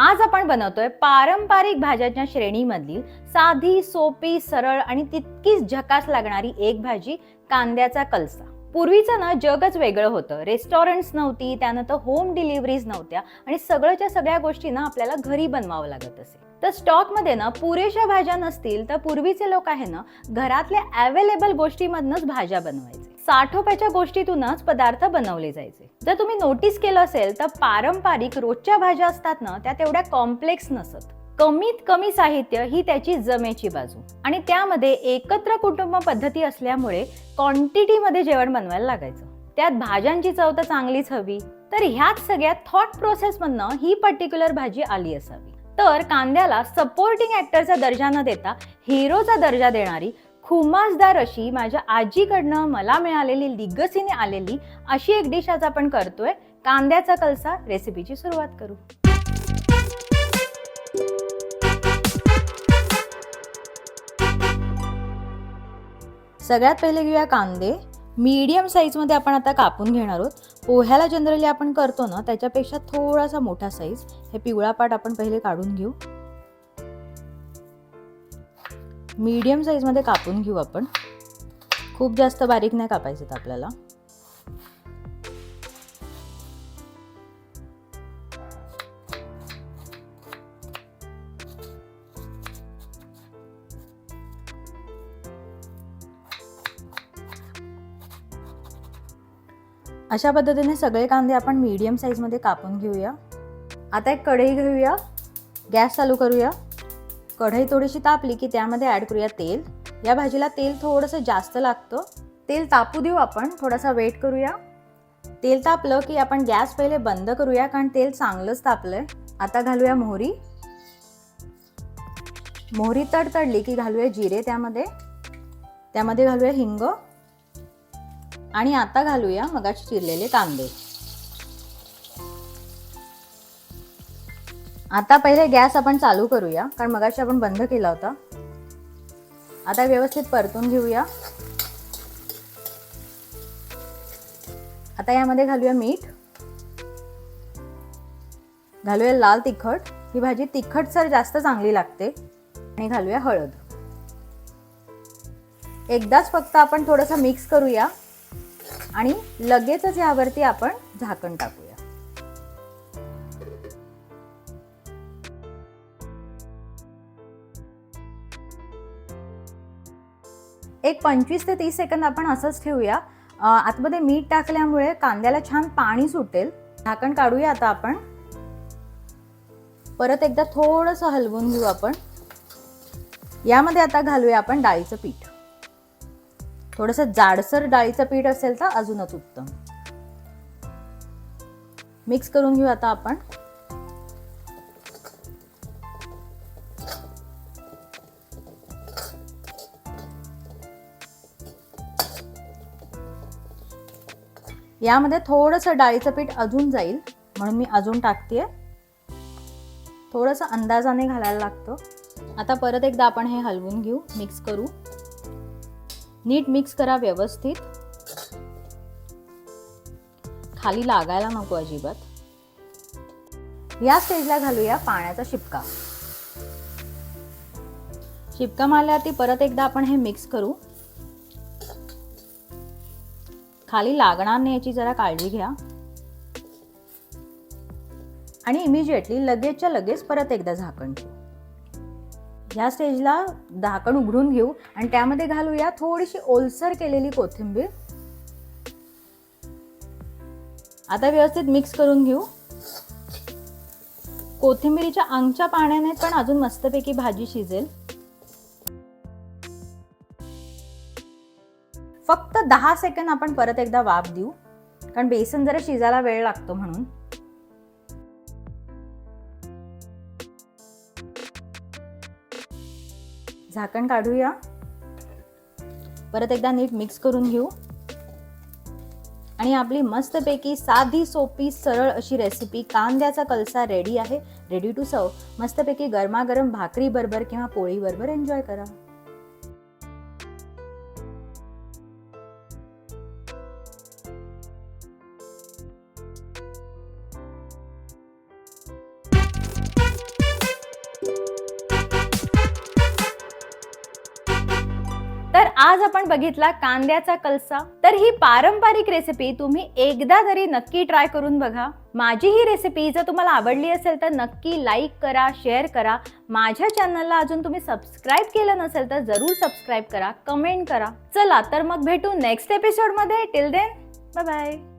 आज आपण बनवतोय पारंपरिक भाज्याच्या श्रेणीमधली साधी सोपी सरळ आणि तितकीच झकास लागणारी एक भाजी कांद्याचा कलसा. पूर्वीचं ना जगच वेगळं होतं. रेस्टॉरंट्स नव्हती त्यानंतर होम डिलिव्हरीज नव्हत्या आणि सगळ्याच्या सगळ्या गोष्टी ना आपल्याला घरी बनवावं लागत असे. तर स्टॉकमध्ये ना पुरेशा भाज्या नसतील तर पूर्वीचे लोक आहे ना घरातल्या अवेलेबल गोष्टीमधनच भाज्या बनवायचे. साठोप्याच्या गोष्टीतूनच पदार्थ बनवले जायचे. जर तुम्ही नोटीस केलं असेल तर पारंपरिक रोजच्या भाज्या असतात ना त्या तेवढ्या कॉम्प्लेक्स नसत. कमीत कमी साहित्य ही त्याची जमेची बाजू. आणि त्यामध्ये एकत्र कुटुंब पद्धती असल्यामुळे क्वांटिटीमध्ये जेवण बनवायला लागायचं. त्यात भाज्यांची चव तर चांगलीच हवी तर ह्याच सगळ्या थॉट प्रोसेसमधनं ही पर्टिक्युलर भाजी आली असावी. तर कांद्याला सपोर्टिंग ऍक्टरचा दर्जा न देता हिरोचा दर्जा देणारी खुमासदार अशी माझ्या आजीकडनं मला मिळालेली लिगसीने आलेली अशी एक डिश आज आपण करतोय. कांद्याचा कलसा रेसिपीची सुरुवात करू. सगळ्यात पहिले घेऊया कांदे. मीडियम साईजमध्ये आपण आता कापून घेणार आहोत. पोह्याला जनरली आपण करतो ना त्याच्यापेक्षा थोडासा मोठा साईज हे पिवळा पाट आपण पहिले काढून घेऊ. मीडियम साईजमध्ये कापून घेऊ आपण. खूप जास्त बारीक नाही कापायचं आपल्याला. अशा पद्धतीने सगळे कांदे आपण मीडियम साईजमध्ये कापून घेऊया. आता एक कढई घेऊया. गॅस चालू करूया. कढई थोडीशी तापली की त्यामध्ये ॲड करूया तेल. या भाजीला तेल थोडंसं जास्त लागतं. तेल तापू देऊ आपण थोडासा वेट करूया. तेल तापलं की आपण गॅस पहिले बंद करूया कारण तेल चांगलंच तापलंय. आता घालूया मोहरी. मोहरी तडतडली की घालूया जिरे त्यामध्ये. त्यामध्ये घालूया हिंग. आणि आता घालूया मगाशी चिरलेले कांदे. आता पहिले गॅस आपण चालू करूया कारण मगाशी आपण बंद केला होता. आता व्यवस्थित परतून घेऊया. आता यामध्ये घालूया मीठ. घालूया लाल तिखट. ही भाजी तिखटसर जास्त चांगली लागते. आणि घालूया हळद. एकदाच फक्त आपण थोडंसं मिक्स करूया. आणि लगेचच यावरती आपण झाकण टाकूया. एक पंचवीस ते तीस सेकंद आपण असंच ठेवूया. आतमध्ये मीठ टाकल्यामुळे कांद्याला छान पाणी सुटेल. झाकण काढूया आता आपण. परत एकदा थोडंसं हलवून घेऊ आपण. यामध्ये आता घालूया आपण डाळीचं पीठ. थोडंसं जाडसर डाळीचं पीठ असेल तर अजूनच उत्तम. मिक्स करून घेऊ आता आपण. यामध्ये थोडंसं डाळीचं पीठ अजून जाईल. म्हणून मी अजून टाकतेय. थोडंसं अंदाजाने घालायला लागतं. आता परत एकदा आपण हे हलवून घेऊ. मिक्स करू. नीट मिक्स करा व्यवस्थित. खाली लागायला नको अजिबात. या स्टेजला घालूया पाण्याचा शिपका. शिपका मारल्यावरती परत एकदा आपण हे मिक्स करू. खाली लागणार नाही याची जरा काळजी घ्या. आणि इमिजिएटली लगेचच्या लगेच परत एकदा झाकण ठेवू. ह्या स्टेजला झाकण उघडून घेऊ आणि त्यामध्ये घालूया थोडीशी ओलसर केलेली कोथिंबीर. आता व्यवस्थित मिक्स करून घेऊ. कोथिंबिरीच्या अंगच्या पाण्याने पण अजून मस्तपैकी भाजी शिजेल. फक्त दहा सेकंद आपण परत एकदा वाफ देऊ. कारण बेसन जरा शिजायला वेळ लागतो म्हणून. झाकण काढूया. परत एकदा नीट मिक्स करून घेऊ. आणि आपली मस्तपैकी साधी सोपी सरळ अशी रेसिपी कांद्याचा कलसा रेडी आहे. रेडी टू सर्व मस्तपैकी गरमागरम भाकरी बरोबर किंवा पोळी बरोबर एन्जॉय करा. आज आपण बघितला कांद्याचा कलसा. तर ही पारंपरिक रेसिपी तुम्ही एकदा तरी नक्की ट्राय करून बघा माझी ही रेसिपी जर तुम्हाला आवडली असेल तर नक्की लाईक करा शेअर करा. माझ्या चॅनलला अजून तुम्ही सबस्क्राईब केलं नसेल तर जरूर सबस्क्राईब करा कमेंट करा. चला तर मग भेटू नेक्स्ट एपिसोडमध्ये टिल देन बाय बाय